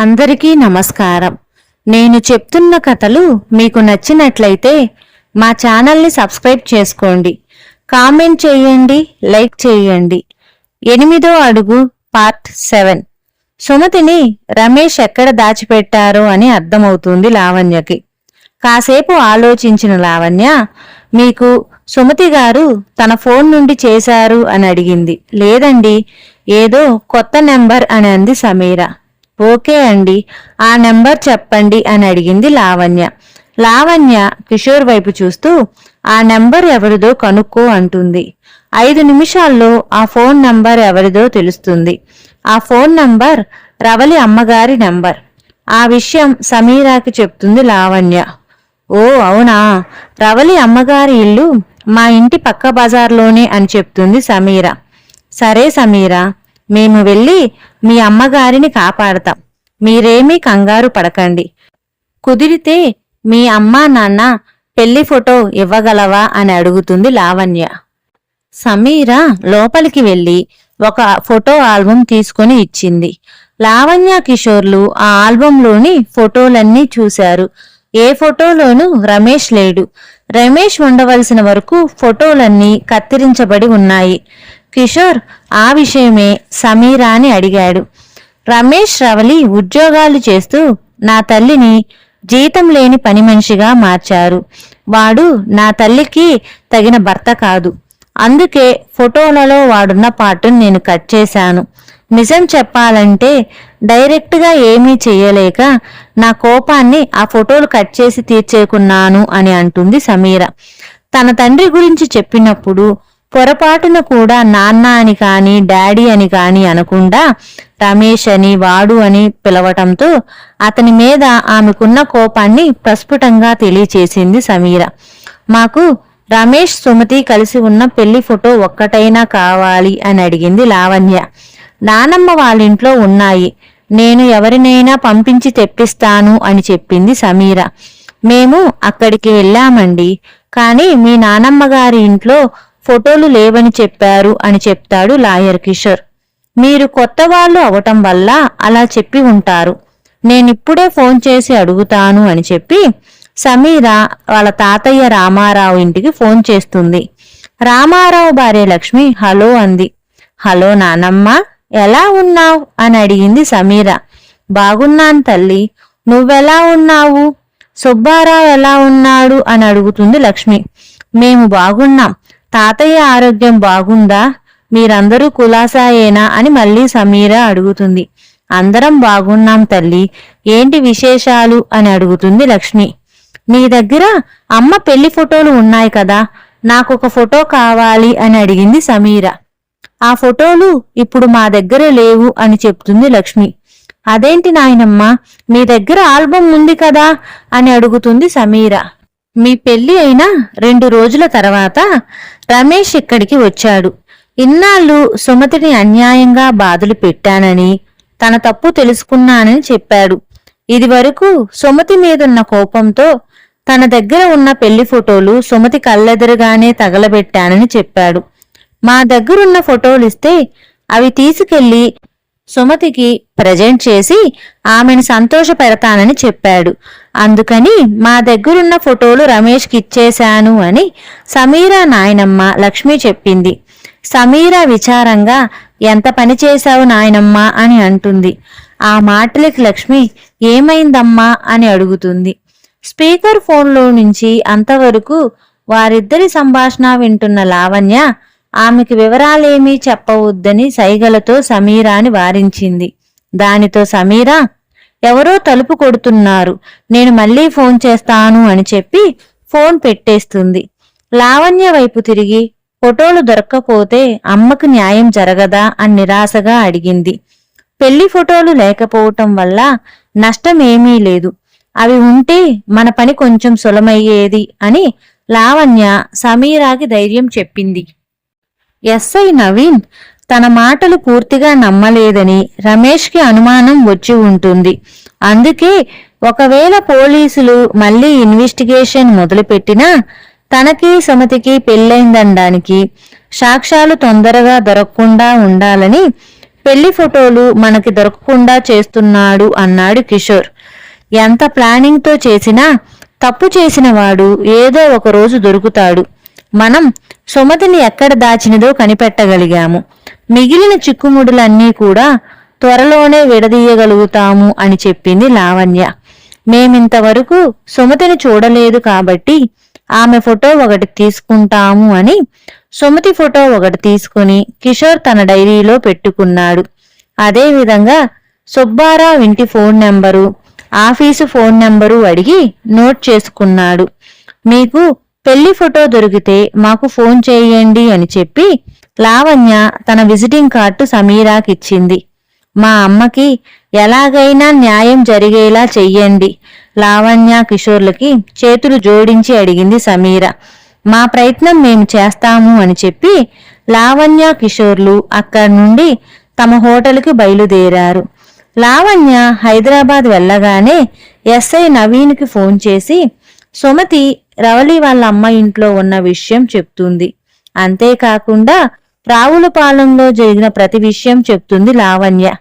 అందరికీ నమస్కారం. నేను చెప్తున్న కథలు మీకు నచ్చినట్లయితే మా ఛానల్ని సబ్స్క్రైబ్ చేసుకోండి. కామెంట్ చేయండి లైక్ చేయండి. ఎనిమిదో అడుగు పార్ట్ సెవెన్. సుమతిని రమేష్ ఎక్కడ దాచిపెట్టారో అని అర్థమవుతుంది లావణ్యకి. కాసేపు ఆలోచించిన లావణ్య మీకు సుమతి గారు తన ఫోన్ నుండి చేశారు అని అడిగింది. లేదండి ఏదో కొత్త నెంబర్ అని అంది సమీర. ఓకే అండి. ఆ నెంబర్ చెప్పండి అని అడిగింది లావణ్య. లావణ్య కిషోర్ వైపు చూస్తూ ఆ నెంబర్ ఎవరిదో కనుక్కో అంటుంది. ఐదు నిమిషాల్లో ఆ ఫోన్ నంబర్ ఎవరిదో తెలుస్తుంది. ఆ ఫోన్ నంబర్ రవలి అమ్మగారి నంబర్. ఆ విషయం సమీరాకి చెప్తుంది లావణ్య. ఓ అవునా? రవలి అమ్మగారి ఇల్లు మా ఇంటి పక్క బజార్లోనే అని చెప్తుంది సమీర. సరే సమీర మేము వెళ్ళి మీ అమ్మగారిని కాపాడతాం. మీరేమీ కంగారు పడకండి. కుదిరితే మీ అమ్మా నాన్న పెళ్ళి ఫోటో ఇవ్వగలవా అని అడుగుతుంది లావణ్య. సమీర లోపలికి వెళ్ళి ఒక ఫోటో ఆల్బం తీసుకొని ఇచ్చింది. లావణ్య కిషోర్లు ఆ ఆల్బంలోని ఫోటోలన్నీ చూశారు. ఏ ఫోటోలోనూ రమేష్ లేడు. రమేష్ ఉండవలసిన వరకు ఫోటోలన్నీ కత్తిరించబడి ఉన్నాయి. కిషోర్ ఆ విషయమే సమీరా అని అడిగాడు. రమేష్ రవలి ఉద్యోగాలు చేస్తూ నా తల్లిని జీతం లేని పని మనిషిగా మార్చారు. వాడు నా తల్లికి తగిన భర్త కాదు. అందుకే ఫోటోలలో వాడున్న పాటును నేను కట్ చేశాను. నిజం చెప్పాలంటే డైరెక్ట్గా ఏమీ చేయలేక నా కోపాన్ని ఆ ఫోటోలు కట్ చేసి తీర్చేకున్నాను అని అంటుంది సమీర. తన తండ్రి గురించి చెప్పినప్పుడు పొరపాటున కూడా నాన్న అని కాని డాడీ అని కాని అనకుండా రమేష్ అని వాడు అని పిలవటంతో అతని మీద ఆమెకున్న కోపాన్ని ప్రస్ఫుటంగా తెలియచేసింది సమీర. మాకు రమేష్ సుమతి కలిసి ఉన్న పెళ్ళి ఫోటో ఒక్కటైనా కావాలి అని అడిగింది లావణ్య. నానమ్మ వాళ్ళింట్లో ఉన్నాయి. నేను ఎవరినైనా పంపించి తెప్పిస్తాను అని చెప్పింది సమీర. మేము అక్కడికి వెళ్ళామండి. కానీ మీ నానమ్మ గారి ఇంట్లో ఫోటోలు లేవని చెప్పారు అని చెప్తాడు లాయర్ కిషోర్. మీరు కొత్త వాళ్ళు అవటం వల్ల అలా చెప్పి ఉంటారు. నేనిప్పుడే ఫోన్ చేసి అడుగుతాను అని చెప్పి సమీర వాళ్ళ తాతయ్య రామారావు ఇంటికి ఫోన్ చేస్తుంది. రామారావు భార్య లక్ష్మి హలో అంది. హలో నానమ్మ ఎలా ఉన్నావు? అని అడిగింది సమీర. బాగున్నాను తల్లి. నువ్వెలా ఉన్నావు? సుబ్బారావు ఎలా ఉన్నాడు? అని అడుగుతుంది లక్ష్మి. మేము బాగున్నాం. తాతయ్య ఆరోగ్యం బాగుందా? మీరందరూ కులాసాయేనా? అని మళ్ళీ సమీర అడుగుతుంది. అందరం బాగున్నాం తల్లి. ఏంటి విశేషాలు? అని అడుగుతుంది లక్ష్మి. నీ దగ్గర అమ్మ పెళ్ళి ఫోటోలు ఉన్నాయి కదా? నాకొక ఫోటో కావాలి అని అడిగింది సమీర. ఆ ఫోటోలు ఇప్పుడు మా దగ్గర లేవు అని చెప్తుంది లక్ష్మి. అదేంటి నాయనమ్మ? మీ దగ్గర ఆల్బం ఉంది కదా? అని అడుగుతుంది సమీర. మీ పెళ్ళి అయిన రెండు రోజుల తర్వాత రమేష్ ఇక్కడికి వచ్చాడు. ఇన్నాళ్ళు సుమతిని అన్యాయంగా బాధలు పెట్టానని తన తప్పు తెలుసుకున్నానని చెప్పాడు. ఇది వరకు సుమతి మీదున్న కోపంతో తన దగ్గర ఉన్న పెళ్ళి ఫోటోలు సుమతి కళ్ళెదురుగానే తగలబెట్టానని చెప్పాడు. మా దగ్గరున్న ఫోటోలు ఇస్తే అవి తీసుకెళ్ళి సుమతికి ప్రజెంట్ చేసి ఆమెను సంతోషపెడతానని చెప్పాడు. అందుకని మా దగ్గరున్న ఫోటోలు రమేష్కి ఇచ్చేశాను అని సమీరా నాయనమ్మ లక్ష్మి చెప్పింది. సమీరా విచారంగా ఎంత పని చేశావు నాయనమ్మ అని అంటుంది. ఆ మాటలకి లక్ష్మి ఏమైందమ్మా అని అడుగుతుంది. స్పీకర్ ఫోన్లో నుంచి అంతవరకు వారిద్దరి సంభాషణ వింటున్న లావణ్య ఆమెకి వివరాలేమీ చెప్పవద్దని సైగలతో సమీరాని వారించింది. దానితో సమీరా ఎవరో తలుపు కొడుతున్నారు. నేను మళ్ళీ ఫోన్ చేస్తాను అని చెప్పి ఫోన్ పెట్టేస్తుంది. లావణ్య వైపు తిరిగి ఫోటోలు దొరక్కపోతే అమ్మకు న్యాయం జరగదా అని నిరాశగా అడిగింది. పెళ్ళి ఫోటోలు లేకపోవటం వల్ల నష్టమేమీ లేదు. అవి ఉంటే మన పని కొంచెం సులమయ్యేది అని లావణ్య సమీరాకి ధైర్యం చెప్పింది. ఎస్ఐ నవీన్ తన మాటలు పూర్తిగా నమ్మలేదని రమేష్కి అనుమానం వచ్చి ఉంటుంది. అందుకే ఒకవేళ పోలీసులు మళ్ళీ ఇన్వెస్టిగేషన్ మొదలుపెట్టినా తనకి సుమతికి పెళ్ళైందనడానికి సాక్ష్యాలు తొందరగా దొరకకుండా ఉండాలని పెళ్ళి ఫోటోలు మనకి దొరకకుండా చేస్తున్నాడు అన్నాడు కిషోర్. ఎంత ప్లానింగ్తో చేసినా తప్పు చేసిన వాడు ఏదో ఒక రోజు దొరుకుతాడు. మనం సుమతిని ఎక్కడ దాచినదో కనిపెట్టగలిగాము. మిగిలిన చిక్కుముడులన్నీ కూడా త్వరలోనే విడదీయగలుగుతాము అని చెప్పింది లావణ్య. మేమింతవరకు సుమతిని చూడలేదు కాబట్టి ఆమె ఫోటో ఒకటి తీసుకుంటాము అని సుమతి ఫోటో ఒకటి తీసుకుని కిషోర్ తన డైరీలో పెట్టుకున్నాడు. అదేవిధంగా సుబ్బారావు ఇంటి phone number office phone number అడిగి నోట్ చేసుకున్నాడు. మీకు పెళ్ళి ఫోటో దొరికితే మాకు ఫోన్ చేయండి అని చెప్పి లావణ్య తన విజిటింగ్ కార్డు సమీరాకిచ్చింది మా అమ్మకి ఎలాగైనా న్యాయం జరిగేలా చెయ్యండి లావణ్య కిషోర్లకి చేతులు జోడించి అడిగింది సమీర. మా ప్రయత్నం మేము చేస్తాము అని చెప్పి లావణ్య కిషోర్లు అక్కడి నుండి తమ హోటల్కి బయలుదేరారు. లావణ్య హైదరాబాద్ వెళ్ళగానే ఎస్ఐ నవీన్కి ఫోన్ చేసి సుమతి రవళి వాళ్ళ అమ్మ ఇంట్లో ఉన్న విషయం చెప్తుంది. అంతేకాకుండా రావులపాలెంలో జరిగిన ప్రతి విషయం చెప్తుంది లావణ్య.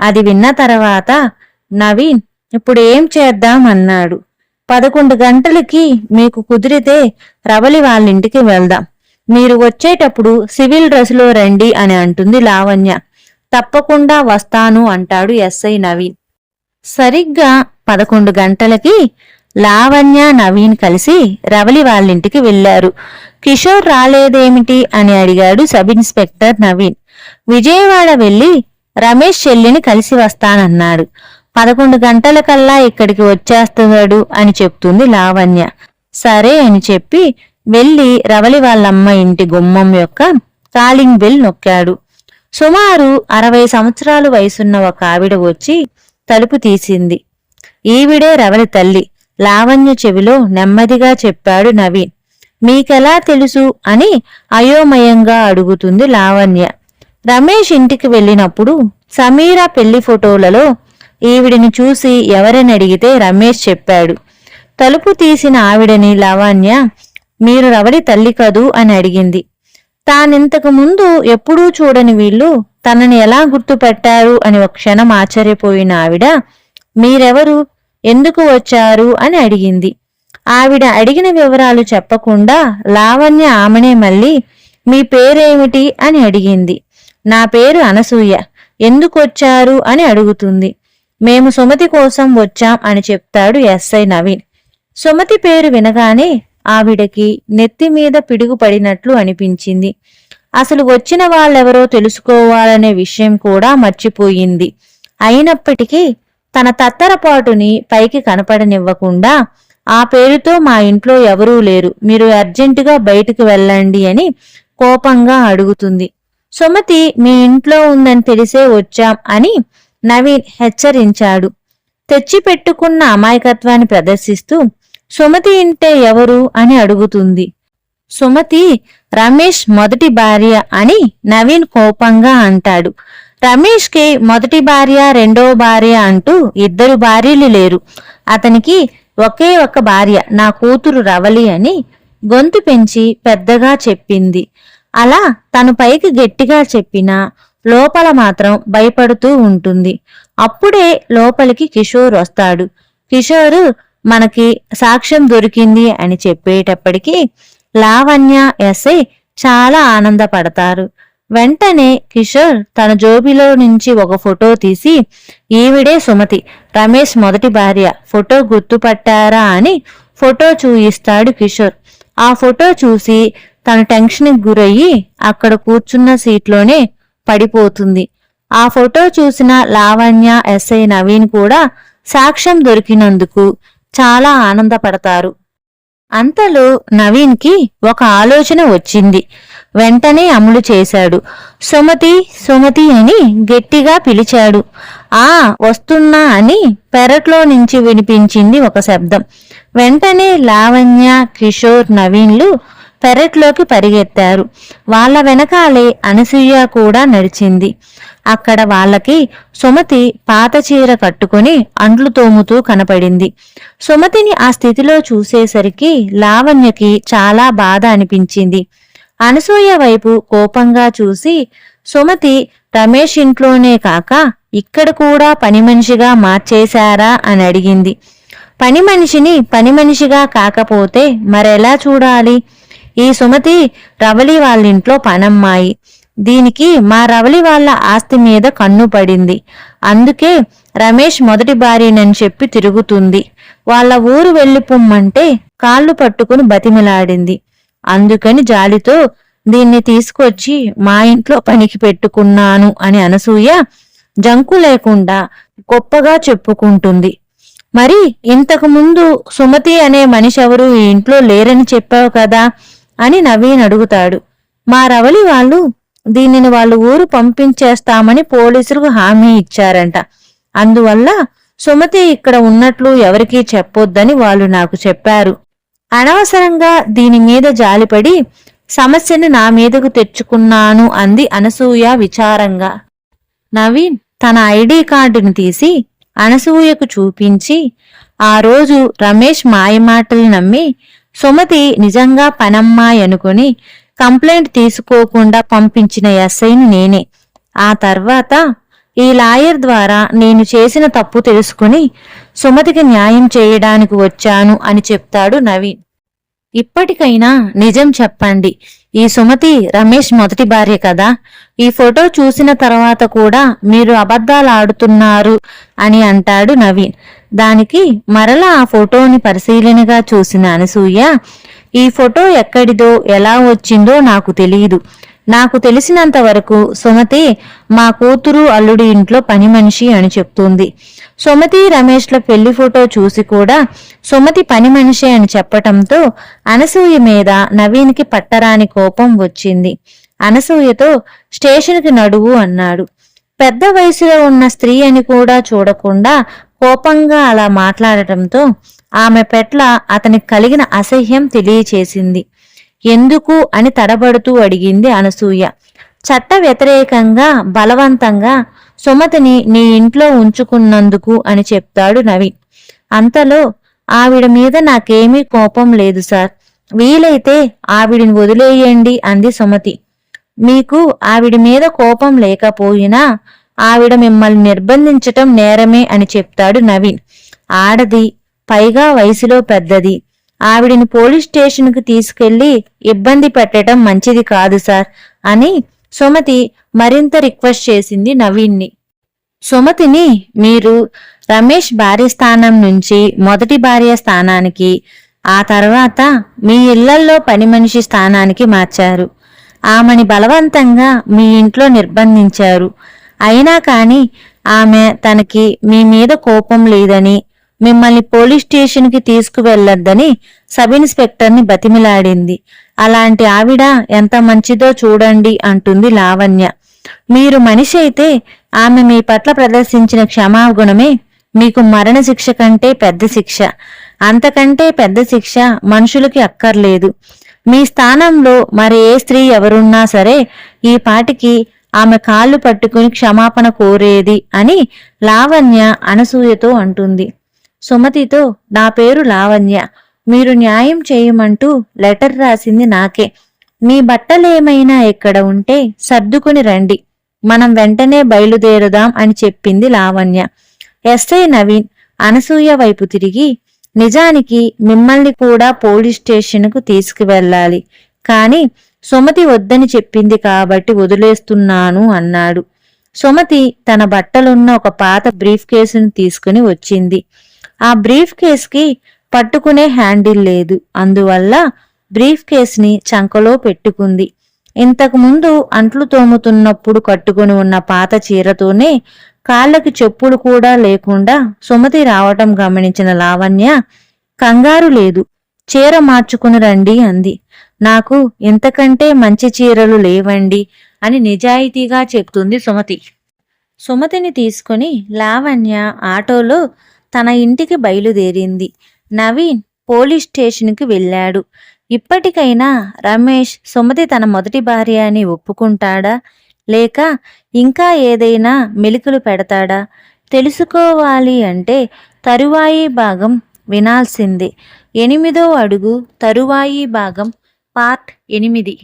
అది విన్న తర్వాత నవీన్ ఇప్పుడు ఏం చేద్దాం? అన్నాడు. పదకొండు గంటలకి మీకు కుదిరితే రవలి వాళ్ళ ఇంటికి వెళ్దాం. మీరు వచ్చేటప్పుడు సివిల్ డ్రెస్లో రండి అని అంటుంది లావణ్య. తప్పకుండా వస్తాను అంటాడు ఎస్ఐ నవీన్. సరిగ్గా పదకొండు గంటలకి లావణ్య నవీన్ కలిసి రవలి వాళ్ళింటికి వెళ్ళారు కిషోర్ రాలేదేమిటి అని అడిగాడు సబ్ ఇన్స్పెక్టర్ నవీన్. విజయవాడ వెళ్ళి రమేష్ చెల్లిని కలిసి వస్తానన్నాడు. పదకొండు గంటలకల్లా ఇక్కడికి వచ్చేస్తాడు అని చెప్తుంది లావణ్య. సరే అని చెప్పి వెళ్ళి రవలి వాళ్ళమ్మ ఇంటి గుమ్మం యొక్క కాలింగ్ బెల్ నొక్కాడు. సుమారు అరవై సంవత్సరాలు వయసున్న ఒక ఆవిడ వచ్చి తలుపు తీసింది. ఈవిడే రవలి తల్లి. లావణ్య చెవిలో నెమ్మదిగా చెప్పాడు నవీన్. మీకెలా తెలుసు అని అయోమయంగా అడుగుతుంది లావణ్య. రమేష్ ఇంటికి వెళ్ళినప్పుడు సమీర పెళ్ళి ఫోటోలలో ఈవిడిని చూసి ఎవరని అడిగితే రమేష్ చెప్పాడు. తలుపు తీసిన ఆవిడని లావణ్య మీరు రవడి తల్లి కదూ? అని అడిగింది. తానింతకు ముందు ఎప్పుడూ చూడని వీళ్ళు తనని ఎలా గుర్తుపెట్టారు? అని ఒక క్షణం ఆశ్చర్యపోయిన ఆవిడ మీరెవరు? ఎందుకు వచ్చారు అని అడిగింది. ఆవిడ అడిగిన వివరాలు చెప్పకుండా లావణ్య ఆమెనే మళ్ళీ మీ పేరేమిటి? అని అడిగింది. నా పేరు అనసూయ. ఎందుకొచ్చారు అని అడుగుతుంది. మేము సుమతి కోసం వచ్చాం అని చెప్తాడు ఎస్ఐ నవీన్. సుమతి పేరు వినగానే ఆవిడకి నెత్తి మీద పిడుగు పడినట్లు అనిపించింది. అసలు వచ్చిన వాళ్ళెవరో తెలుసుకోవాలనే విషయం కూడా మర్చిపోయింది. అయినప్పటికీ తన తత్తరపాటుని పైకి కనపడనివ్వకుండా ఆ పేరుతో మా ఇంట్లో ఎవరూ లేరు. మీరు అర్జెంటుగా బయటకు వెళ్ళండి అని కోపంగా అడుగుతుంది. సుమతి మీ ఇంట్లో ఉందని తెలిసే వచ్చాం అని నవీన్ హెచ్చరించాడు. తెచ్చిపెట్టుకున్న అమాయకత్వాన్ని ప్రదర్శిస్తూ సుమతి ఇంటే ఎవరు? అని అడుగుతుంది. సుమతి రమేష్ మొదటి భార్య అని నవీన్ కోపంగా అంటాడు. రమేష్కి మొదటి భార్య రెండవ భార్య అంటూ ఇద్దరు భార్యలు లేరు. అతనికి ఒకే ఒక భార్య నా కూతురు రవలి అని గొంతు పెంచి పెద్దగా చెప్పింది. అలా తను పైకి గట్టిగా చెప్పినా లోపల మాత్రం భయపడుతూ ఉంటుంది. అప్పుడే లోపలికి కిషోర్ వస్తాడు. కిషోరు మనకి సాక్ష్యం దొరికింది అని చెప్పేటప్పటికీ లావణ్య ఎస్ఐ చాలా ఆనందపడతారు. వెంటనే కిషోర్ తన జోబిలో నుంచి ఒక ఫోటో తీసి ఈవిడే సుమతి రమేష్ మొదటి భార్య ఫోటో గుర్తుపట్టారా? అని ఫోటో చూయిస్తాడు కిషోర్. ఆ ఫోటో చూసి తన టెన్షన్కి గురయ్యి అక్కడ కూర్చున్న సీట్లోనే పడిపోతుంది. ఆ ఫోటో చూసిన లావణ్య ఎస్ఐ నవీన్ కూడా సాక్ష్యం దొరికినందుకు చాలా ఆనందపడతారు. అంతలో నవీన్కి ఒక ఆలోచన వచ్చింది. వెంటనే అమలు చేశాడు. సుమతి సుమతి అని గట్టిగా పిలిచాడు. ఆ వస్తున్నా అని పెరట్లో నుంచి వినిపించింది ఒక శబ్దం. వెంటనే లావణ్య కిషోర్ నవీన్లు పెరట్లోకి పరిగెత్తారు. వాళ్ళ వెనకాలే అనసూయ కూడా నడిచింది. అక్కడ వాళ్ళకి సుమతి పాత చీర కట్టుకుని అండ్లు తోముతూ కనపడింది. సుమతిని ఆ స్థితిలో చూసేసరికి లావణ్యకి చాలా బాధ అనిపించింది. అనసూయ వైపు కోపంగా చూసి సుమతి రమేష్ ఇంట్లోనే కాక ఇక్కడ కూడా పని మనిషిగా మార్చేశారా? అని అడిగింది. పని మనిషిని పని మనిషిగా కాకపోతే మరెలా చూడాలి? ఈ సుమతి రవలి వాళ్ళింట్లో పనమ్మాయి. దీనికి మా రవలి వాళ్ళ ఆస్తి మీద కన్ను పడింది. అందుకే రమేష్ మొదటి భార్యనని చెప్పి తిరుగుతుంది. వాళ్ళ ఊరు వెళ్ళిపోమ్మంటే కాళ్ళు పట్టుకుని బతిమిలాడింది. అందుకని జాలితో దీన్ని తీసుకొచ్చి మా ఇంట్లో పనికి పెట్టుకున్నాను అని అనసూయ జంకు లేకుండా గొప్పగా చెప్పుకుంటుంది. మరి ఇంతకు ముందు సుమతి అనే మనిషి ఎవరు ఈ ఇంట్లో లేరని చెప్పావు కదా? అని నవీన్ అడుగుతాడు. మా రవలి వాళ్ళు దీనిని వాళ్ళు ఊరు పంపించేస్తామని పోలీసులకు హామీ ఇచ్చారంట. అందువల్ల సుమతి ఇక్కడ ఉన్నట్లు ఎవరికీ చెప్పొద్దని వాళ్ళు నాకు చెప్పారు. అనవసరంగా దీని మీద జాలిపడి సమస్యని నా మీదకు తెచ్చుకున్నాను అంది అనసూయ విచారంగా. నవీన్ తన ఐడి కార్డును తీసి అనసూయకు చూపించి ఆ రోజు రమేష్ మాయమాటలు నమ్మి సుమతి నిజంగా పనమ్మాయి అనుకుని కంప్లైంట్ తీసుకోకుండా పంపించిన ఎస్ఐని నేనే. ఆ తర్వాత ఈ లాయర్ ద్వారా నేను చేసిన తప్పు తెలుసుకుని సుమతికి న్యాయం చేయడానికి వచ్చాను అని చెప్తాడు నవీన్. ఇప్పటికైనా నిజం చెప్పండి. ఈ సుమతి రమేష్ మొదటి భార్య కదా. ఈ ఫోటో చూసిన తర్వాత కూడా మీరు అబద్ధాలు ఆడుతున్నారు అని అంటాడు నవీన్. దానికి మరలా ఆ ఫోటోని పరిశీలనగా చూసిన అనసూయ ఈ ఫోటో ఎక్కడిదో ఎలా వచ్చిందో నాకు తెలియదు నాకు తెలిసినంత వరకు సుమతి మా కూతురు అల్లుడి ఇంట్లో పని మనిషి అని చెప్తుంది. సుమతి రమేష్ల పెళ్ళి ఫోటో చూసి కూడా సుమతి పని మనిషి అని చెప్పటంతో అనసూయ మీద నవీన్కి పట్టరాని కోపం వచ్చింది. అనసూయతో స్టేషన్కి నడువు అన్నాడు. పెద్ద వయసులో ఉన్న స్త్రీ అని కూడా చూడకుండా కోపంగా అలా మాట్లాడటంతో ఆమె పెట్ల అతనికి కలిగిన అసహ్యం తెలియచేసింది. ఎందుకు అని తడబడుతూ అడిగింది అనసూయ. చట్ట వ్యతిరేకంగా బలవంతంగా సుమతిని నీ ఇంట్లో ఉంచుకున్నందుకు అని చెప్తాడు నవీన్. అంతలో ఆవిడ మీద నాకేమీ కోపం లేదు సార్. వీలైతే ఆవిడిని వదిలేయండి అంది సుమతి. మీకు ఆవిడ మీద కోపం లేకపోయినా ఆవిడ మిమ్మల్ని నిర్బంధించటం నేరమే అని చెప్తాడు నవీన్. ఆడది పైగా వయసులో పెద్దది. ఆవిడిని పోలీస్ స్టేషన్కి తీసుకెళ్ళి ఇబ్బంది పెట్టడం మంచిది కాదు సార్ అని సుమతి మరింత రిక్వెస్ట్ చేసింది నవీన్ని. సుమతిని మీరు రమేష్ భార్య స్థానం నుంచి మొదటి భార్య స్థానానికి ఆ తర్వాత మీ ఇళ్ళల్లో పని మనిషి స్థానానికి మార్చారు. ఆమెని బలవంతంగా మీ ఇంట్లో నిర్బంధించారు. అయినా కానీ ఆమె తనకి మీ మీద కోపం లేదని మిమ్మల్ని పోలీస్ స్టేషన్కి తీసుకువెళ్ళొద్దని సబ్ ఇన్స్పెక్టర్ని బతిమిలాడింది. అలాంటి ఆవిడ ఎంత మంచిదో చూడండి అంటుంది లావణ్య. మీరు మనిషి అయితే ఆమె మీ పట్ల ప్రదర్శించిన క్షమాగుణమే మీకు మరణ శిక్ష కంటే పెద్ద శిక్ష. అంతకంటే పెద్ద శిక్ష మనుషులకి అక్కర్లేదు. మీ స్థానంలో మరి ఏ స్త్రీ ఎవరున్నా సరే ఈ పాటికి ఆమె కాళ్ళు పట్టుకుని క్షమాపణ కోరేది అని లావణ్య అనసూయతో అంటుంది. సుమతితో నా పేరు లావణ్య. మీరు న్యాయం చేయమంటూ లెటర్ రాసింది నాకే. మీ బట్టలేమైనా ఇక్కడ ఉంటే సర్దుకుని రండి. మనం వెంటనే బయలుదేరుదాం అని చెప్పింది లావణ్య. ఎస్ఐ నవీన్ అనసూయ వైపు తిరిగి నిజానికి మిమ్మల్ని కూడా పోలీస్ స్టేషన్కు తీసుకువెళ్ళాలి. కాని సుమతి వద్దని చెప్పింది కాబట్టి వదిలేస్తున్నాను అన్నాడు. సుమతి తన బట్టలున్న ఒక పాత బ్రీఫ్ కేసును తీసుకుని వచ్చింది. ఆ బ్రీఫ్ కేస్కి పట్టుకునే హ్యాండిల్ లేదు. అందువల్ల బ్రీఫ్ కేస్ని చంకలో పెట్టుకుంది. ఇంతకు ముందు అంట్లు తోముతున్నప్పుడు కట్టుకుని ఉన్న పాత చీరతోనే కాళ్ళకి చెప్పులు కూడా లేకుండా సుమతి రావటం గమనించిన లావణ్య కంగారు లేదు. చీర మార్చుకుని రండి అంది. నాకు ఇంతకంటే మంచి చీరలు లేవండి అని నిజాయితీగా చెప్తుంది సుమతి. సుమతిని తీసుకుని లావణ్య ఆటోలో తన ఇంటికి బయలుదేరింది. నవీన్ పోలీస్ స్టేషన్కి వెళ్ళాడు. ఇప్పటికైనా రమేష్ సుమతి తన మొదటి భార్య అని ఒప్పుకుంటాడా? లేక ఇంకా ఏదైనా మెలికలు పెడతాడా? తెలుసుకోవాలి అంటే తరువాయి భాగం వినాల్సిందే. ఎనిమిదో అడుగు తరువాయి భాగం పార్ట్ ఎనిమిది.